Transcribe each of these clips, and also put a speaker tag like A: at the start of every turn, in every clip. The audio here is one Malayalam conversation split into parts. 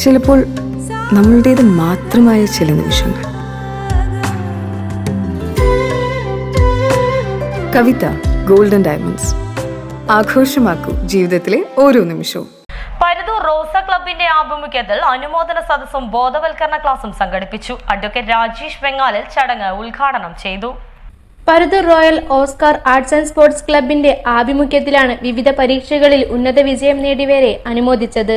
A: ചിലപ്പോൾ നമ്മളുടേത് മാത്രമായ ചില നിമിഷങ്ങൾ. കവിത ഗോൾഡൻ ഡയമണ്ട്സ് ആഘോഷമാക്കൂ ജീവിതത്തിലെ ഓരോ നിമിഷവും.
B: പരുതൂർ റോസ ക്ലബിന്റെ ആഭിമുഖ്യത്തിൽ അനുമോദന സദസ്സും ബോധവൽക്കരണ ക്ലാസും സംഘടിപ്പിച്ചു. അഡ്വക്കേറ്റ് രാജേഷ് വെങ്ങാലിൽ ചടങ്ങ് ഉദ്ഘാടനം ചെയ്തു.
C: Paruthur royal Oscar arts and sports ക്ലബിന്റെ ആഭിമുഖ്യത്തിലാണ് വിവിധ പരീക്ഷകളിൽ ഉന്നത വിജയം നേടിയവരെ അനുമോദിച്ചത്.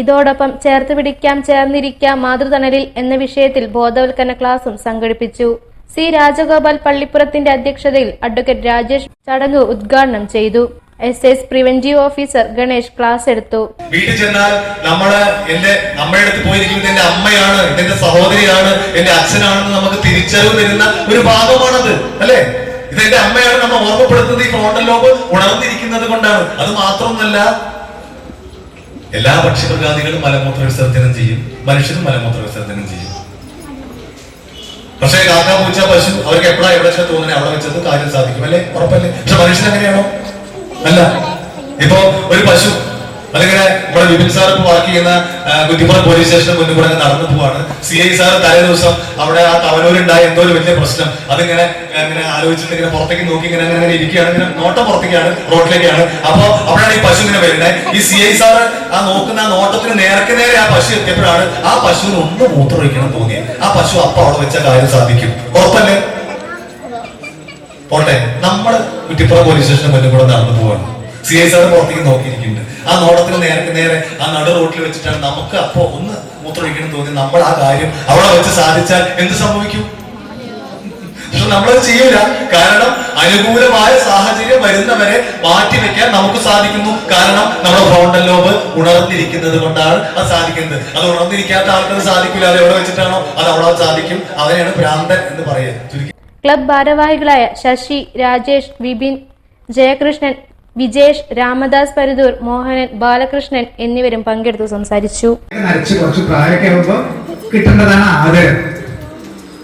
C: ഇതോടൊപ്പം ചേർത്ത് പിടിക്കാം ചേർന്നിരിക്കാം മാതൃതണലിൽ എന്ന വിഷയത്തിൽ ബോധവൽക്കരണ ക്ലാസും സംഘടിപ്പിച്ചു. സി. രാജഗോപാൽ പള്ളിപ്പുറത്തിന്റെ അധ്യക്ഷതയിൽ അഡ്വക്കേറ്റ് രാജേഷ് ചടങ്ങ് ഉദ്ഘാടനം ചെയ്തു. S. S. Preventive officer Ganesh class എടുത്തു.
D: വീട്ടിൽ ചെന്നാൽ നമ്മൾ എന്റെ നമ്മുടെ അടുത്ത് പോയിരിക്കുന്നത് എന്റെ അമ്മയാണ് എന്റെ സഹോദരിയാണ് എന്റെ അച്ഛനാണെന്ന് നമുക്ക് തിരിച്ചറിവ് തരുന്ന ഒരു ഭാഗമാണത് അല്ലേ? ഇത് എന്റെ അമ്മയാണ് നമ്മൾ ഓർമ്മപ്പെടുത്തുന്നത് ഈ ഫ്രോണ്ടൽ ലോബ് ഉണർന്നിരിക്കുന്നത് കൊണ്ടാണ്. അത് മാത്രമൊന്നല്ല എല്ലാ പക്ഷിമൃഗാദികളും മലമൂത്ര വിസർജനം ചെയ്യും. മനുഷ്യരും മലമൂത്ര വിസർജനം ചെയ്യും. പക്ഷേ കാക്ക പൂച്ച പശു അവർക്ക് എപ്പോഴാ എവിടെ വെച്ചാൽ തോന്നുന്നത് അവിടെ വെച്ചത് കാര്യം സാധിക്കും അല്ലേ? ഉറപ്പല്ലേ? പക്ഷെ മനുഷ്യൻ എങ്ങനെയാണോ അല്ല. ഇപ്പോ ഒരു പശു അല്ലെങ്കിൽ വിപിൻ സാർ ഇപ്പൊ വർക്ക് ചെയ്യുന്ന കുറ്റിപ്പുറം പോലീസ് സ്റ്റേഷന് മുന്നിൽ കൂടെ നടന്നു പോവാണ്. സി ഐ സാർ തലേ ദിവസം അവിടെ ആ തവനൂരുണ്ടായ എന്തോ ഒരു വലിയ പ്രശ്നം. അതിങ്ങനെ ഇങ്ങനെ ആലോചിച്ചിട്ട് ഇങ്ങനെ പുറത്തേക്ക് നോക്കി ഇങ്ങനെ അങ്ങനെ ഇരിക്കുകയാണ്. ഇങ്ങനെ നോട്ടം പുറത്തേക്കാണ് റോഡിലേക്കാണ് അപ്പൊ അവിടെയാണ് ഈ പശു ഇങ്ങനെ വരുന്നത് ഈ സി ഐ സാർ ആ നോക്കുന്ന ആ നോട്ടത്തിന് നേർക്ക് നേരെ ആ പശു എത്തിയപ്പോഴാണ് ആ പശുവിന് ഒന്ന് മൂത്രമൊഴിക്കണം തോന്നിയത് ആ പശു അപ്പൊ അവിടെ വെച്ച കാര്യം സാധിക്കും. ഉറപ്പല്ലേ? പോട്ടെ. നമ്മൾ കുറ്റിപ്പുറം പോലീസ് സ്റ്റേഷന് മുന്നിൽ കൂടെ നടന്നു പോവാണ്. സി ഐ സാർ പുറത്തേക്ക് നോക്കിയിരിക്കുന്നുണ്ട്. ആ നോട്ടത്തിന് നേരെ നേരെ ആ നടു റോട്ടിൽ വെച്ചിട്ടാണ് നമുക്ക് അപ്പോ ഒന്ന് മൂത്രമൊഴിക്കണം തോന്നി നമ്മൾ ആ കാര്യം അവിടെ വെച്ച് സാധിച്ചാൽ എന്ത് സംഭവിക്കും? പക്ഷെ നമ്മളത് ചെയ്യൂല. കാരണം അനുകൂലമായ സാഹചര്യം വരുന്നവരെ മാറ്റി വെക്കാൻ നമുക്ക് സാധിക്കുന്നു. കാരണം നമ്മുടെ ഫ്രോണ്ടൽ ലോബ് ഉണർന്നിരിക്കുന്നത് കൊണ്ടാണ് അത് സാധിക്കുന്നത്. അത് ഉണർന്നിരിക്കാത്ത ആൾക്കത് സാധിക്കില്ല അത് എവിടെ വെച്ചിട്ടാണോ? അത് അവിടെ സാധിക്കും. അവനെയാണ് ഭ്രാന്തൻ എന്ന് പറയുക.
C: ക്ലബ് ഭാരവാഹികളായ ശശി രാജേഷ് വിപിൻ ജയകൃഷ്ണൻ വിജേഷ് രാമദാസ് പരുതൂർ മോഹനൻ ബാലകൃഷ്ണൻ എന്നിവരും പങ്കെടുത്തു സംസാരിച്ചു.
E: കിട്ടേണ്ടതാണ് ആദരം.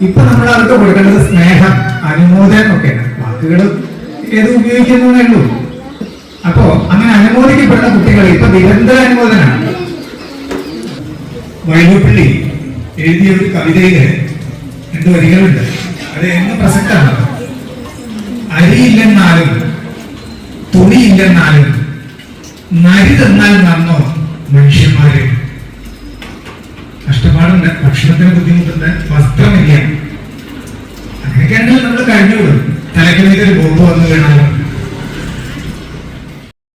E: ഇപ്പൊ നമ്മൾ അവർക്ക് കൊടുക്കേണ്ടത് സ്നേഹം അനുമോദനം ഒക്കെയാണ്. വാക്കുകൾ ഏത് ഉപയോഗിക്കുന്നേ ഉള്ളൂ. അപ്പോ അങ്ങനെ അനുമോദിക്കപ്പെടുന്ന കുട്ടികൾ ഇപ്പൊ നിരന്തര അനുമോദനാണ്. വൈകുപ്പിള്ളി എഴുതിയ ഒരു കവിതയിൽ രണ്ട് വരികളുണ്ട്. അത് എന്ന് പ്രസക്തമാണ്. അരിയില്ലെന്നാലും തുണിയില്ലെന്നാലും നരി തന്നാൽ നന്നോ മനുഷ്യന്മാരെ? കഷ്ടപ്പാടുണ്ട് ഭക്ഷണത്തിന് ബുദ്ധിമുട്ടുണ്ട് വസ്ത്രമില്ല. അങ്ങനെയൊക്കെയാണെങ്കിൽ നമ്മൾ കഴിഞ്ഞു തലക്കുന്നതിൽ ഒരു വന്നു വീണാലും?